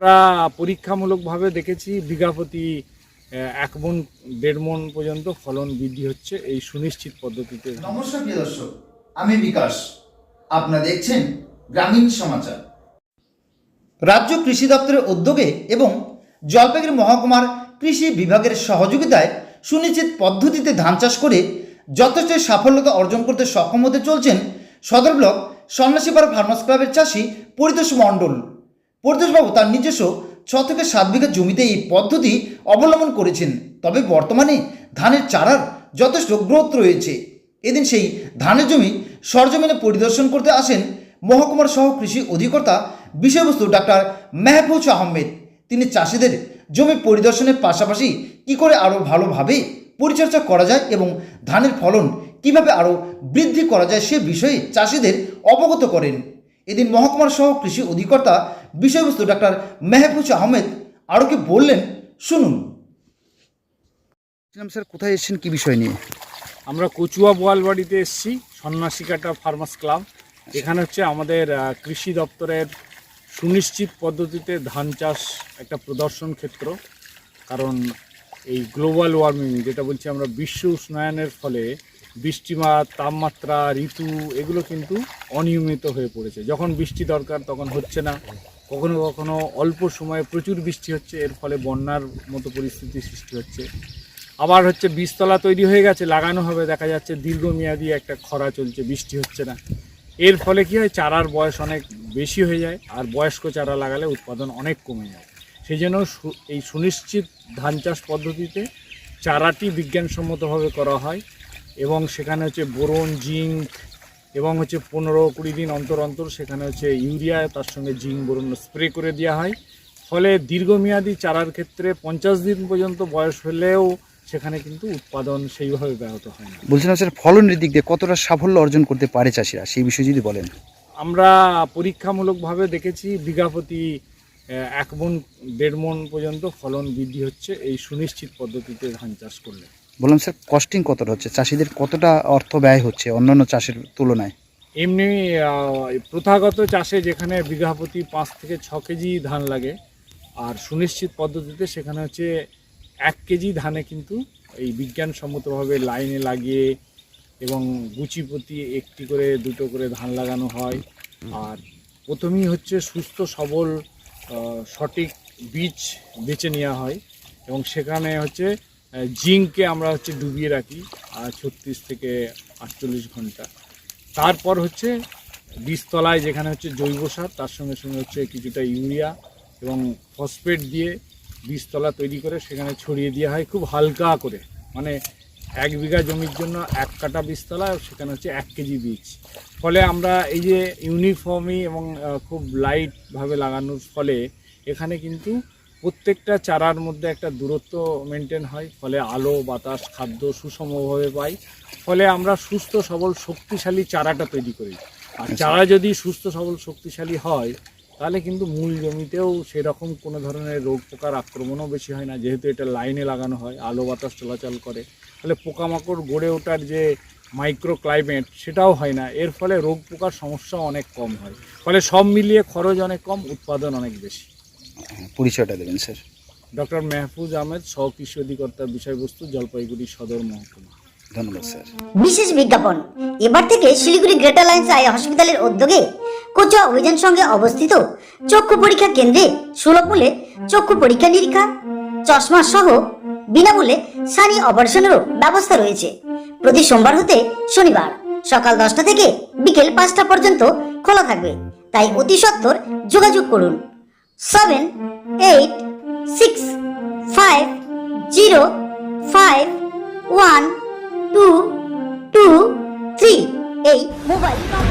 আমরা পরীক্ষামূলকভাবে দেখেছি বিঘা প্রতি আহ, এক মন দেড় মন পর্যন্ত ফলন বৃদ্ধি হচ্ছে এই সুনিশ্চিত পদ্ধতিতে। নমস্কার প্রিয় দর্শক আমি বিকাশ। আপনারা দেখছেন গ্রামীণ সমাচার। রাজ্য কৃষি দপ্তরের উদ্যোগে এবং জলপাইগুড়ি মহকুমার কৃষি বিভাগের সহযোগিতায় সুনিশ্চিত পদ্ধতিতে ধান চাষ করে যথেষ্ট সাফল্যতা অর্জন করতে সক্ষম হতে চলছেন সদর ব্লক সন্ন্যাসীপাড়া ফার্মার্স ক্লাবের চাষি পরিতোষ মণ্ডল। পরিতোষবাবু তার নিজস্ব ছ থেকে সাত বিঘা জমিতে এই পদ্ধতি অবলম্বন করেছেন। তবে বর্তমানে ধানের চারার যথেষ্ট গ্রোথ রয়েছে। এদিন সেই ধানের জমি সরজমিনে পরিদর্শন করতে আসেন মহকুমার সহ কৃষি অধিকর্তা, বিষয়বস্তু ডাক্তার মেহফুজ আহমেদ। তিনি চাষিদের জমি পরিদর্শনের পাশাপাশি কি করে আরও ভালোভাবে পরিচর্যা করা যায় এবং ধানের ফলন কীভাবে আরও বৃদ্ধি করা যায় সে বিষয়ে চাষিদের অবগত করেন। এদিন মহকুমার সহ কৃষি অধিকর্তা বিষয়বস্তু ডাক্তার মেহফুজ আহমেদ আরও কি বললেন শুনুন। স্যার কোথায় এসেছেন? কি বিষয় নিয়ে? আমরা কচুয়া বোয়ালবাড়িতে এসেছি সন্ন্যাসিকাটা ফার্মাস ক্লাব। এখানে হচ্ছে আমাদের কৃষি দপ্তরের সুনিশ্চিত পদ্ধতিতে ধান চাষ একটা প্রদর্শন ক্ষেত্র। কারণ এই গ্লোবাল ওয়ার্মিং যেটা বলছি আমরা বিশ্ব উষ্ণায়নের ফলে বৃষ্টিমাত তাপমাত্রা, ঋতু, এগুলো কিন্তু অনিয়মিত হয়ে পড়েছে। যখন বৃষ্টি দরকার তখন হচ্ছে না। কখনো কখনো অল্প সময়ে প্রচুর বৃষ্টি হচ্ছে, এর ফলে বন্যার মতো পরিস্থিতি সৃষ্টি হচ্ছে। আবার হচ্ছে বীজতলা তৈরি হয়ে গেছে, লাগানো হবে, দেখা যাচ্ছে দীর্ঘমেয়াদী একটা খরা চলছে, বৃষ্টি হচ্ছে না। এর ফলে কি হয়, চারার বয়স অনেক বেশি হয়ে যায়, আর বয়স্ক চারা লাগালে উৎপাদন অনেক কমে যায়। সেই জন্য এই সুনিশ্চিত ধান চাষ পদ্ধতিতে চারাটি বিজ্ঞানসম্মতভাবে করা হয়। এবং সেখানে হচ্ছে বোরন জিঙ্ক এবং হচ্ছে পনেরো কুড়ি দিন অন্তর অন্তর সেখানে হচ্ছে ইউরিয়া তার সঙ্গে জিঙ্ক বোরন স্প্রে করে দেওয়া হয়। ফলে দীর্ঘমেয়াদী চারার ক্ষেত্রে পঞ্চাশ দিন পর্যন্ত বয়স হলেও সেখানে কিন্তু উৎপাদন সেইভাবে ব্যাহত হয় না। বলছিলাম স্যার ফলনের দিক দিয়ে কতটা সাফল্য অর্জন করতে পারে চাষিরা? সেই বিষয়ে যদি বলেন। আমরা পরীক্ষামূলকভাবে দেখেছি বিঘা প্রতি এক মন দেড় মন পর্যন্ত ফলন বৃদ্ধি হচ্ছে। এই সুনিশ্চিত পদ্ধতিতে ধান চাষ করলে। বললাম, স্যার কস্টিং কতটা হচ্ছে? চাষিদের কতটা অর্থ ব্যয় হচ্ছে অন্যান্য চাষের তুলনায়? এমনি প্রথাগত চাষে যেখানে বিঘা প্রতি পাঁচ থেকে ছ কেজি ধান লাগে, আর সুনিশ্চিত পদ্ধতিতে সেখানে হচ্ছে এক কেজি ধানে কিন্তু এই বিজ্ঞানসম্মতভাবে লাইনে লাগিয়ে এবং গুচি প্রতি একটি করে, দুটো করে ধান লাগানো হয়। আর প্রথমেই হচ্ছে সুস্থ, সবল সঠিক বীজ বেছে নেওয়া হয় এবং সেখানে হচ্ছে আহ, জিঙ্ককে আমরা হচ্ছে ডুবিয়ে রাখি ছত্রিশ থেকে আটচল্লিশ ঘণ্টা। তারপর হচ্ছে বীজতলায় যেখানে হচ্ছে জৈব সার তার সঙ্গে সঙ্গে হচ্ছে কিছুটা ইউরিয়া এবং ফসফেট দিয়ে বীজতলা তৈরি করে সেখানে ছড়িয়ে দেওয়া হয় খুব হালকা করে। মানে এক বিঘা জমির জন্য এক কাটা বীজতলা সেখানে হচ্ছে এক কেজি বীজ। ফলে আমরা এই যে ইউনিফর্মই এবং খুব লাইটভাবে লাগানোর ফলে এখানে কিন্তু প্রত্যেকটা চারার মধ্যে একটা দূরত্ব মেনটেন হয় ফলে আলো বাতাস খাদ্য সুষমভাবে পাই ফলে আমরা সুস্থ সবল শক্তিশালী চারাটা তৈরি করি। আর চারা যদি সুস্থ সবল শক্তিশালী হয় তাহলে কিন্তু মূল জমিতেও সেরকম কোনো ধরনের রোগ পোকার আক্রমণও বেশি হয় না যেহেতু এটা লাইনে লাগানো হয় আলো বাতাস চলাচল করে। ফলে পোকামাকড় গড়ে ওঠার যে মাইক্রো ক্লাইমেট সেটাও হয় না। এর ফলে রোগ পোকার সমস্যা অনেক কম হয়। ফলে সব মিলিয়ে খরচ অনেক কম উৎপাদন অনেক বেশি। পরিচয়টা দেবেন স্যার। ডক্টর মেহফুজ আহমেদ সহ কৃষি অধিকর্তার বিষয়বস্তু জলপাইগুড়ি সদর মহকুমা। ধন্যবাদ স্যার। বিশেষ বিজ্ঞাপন। এবার থেকে শিলিগুড়ি গ্রেটার লাইন্স আই হসপিটালের উদ্যোগে কোচা অভিযান সঙ্গে অবস্থিত চক্ষু পরীক্ষা কেন্দ্রে সুলভ মূল্যে চক্ষু পরীক্ষা নিরীক্ষা চশমা সহ বিনামূল্যে সানি অপারেশনেরও ব্যবস্থা রয়েছে। প্রতি সোমবার হতে শনিবার সকাল দশটা থেকে বিকেল পাঁচটা পর্যন্ত খোলা থাকবে। তাই অতি সত্বর যোগাযোগ করুন। seven eight six five zero five one two two three এই মোবাইল নম্বর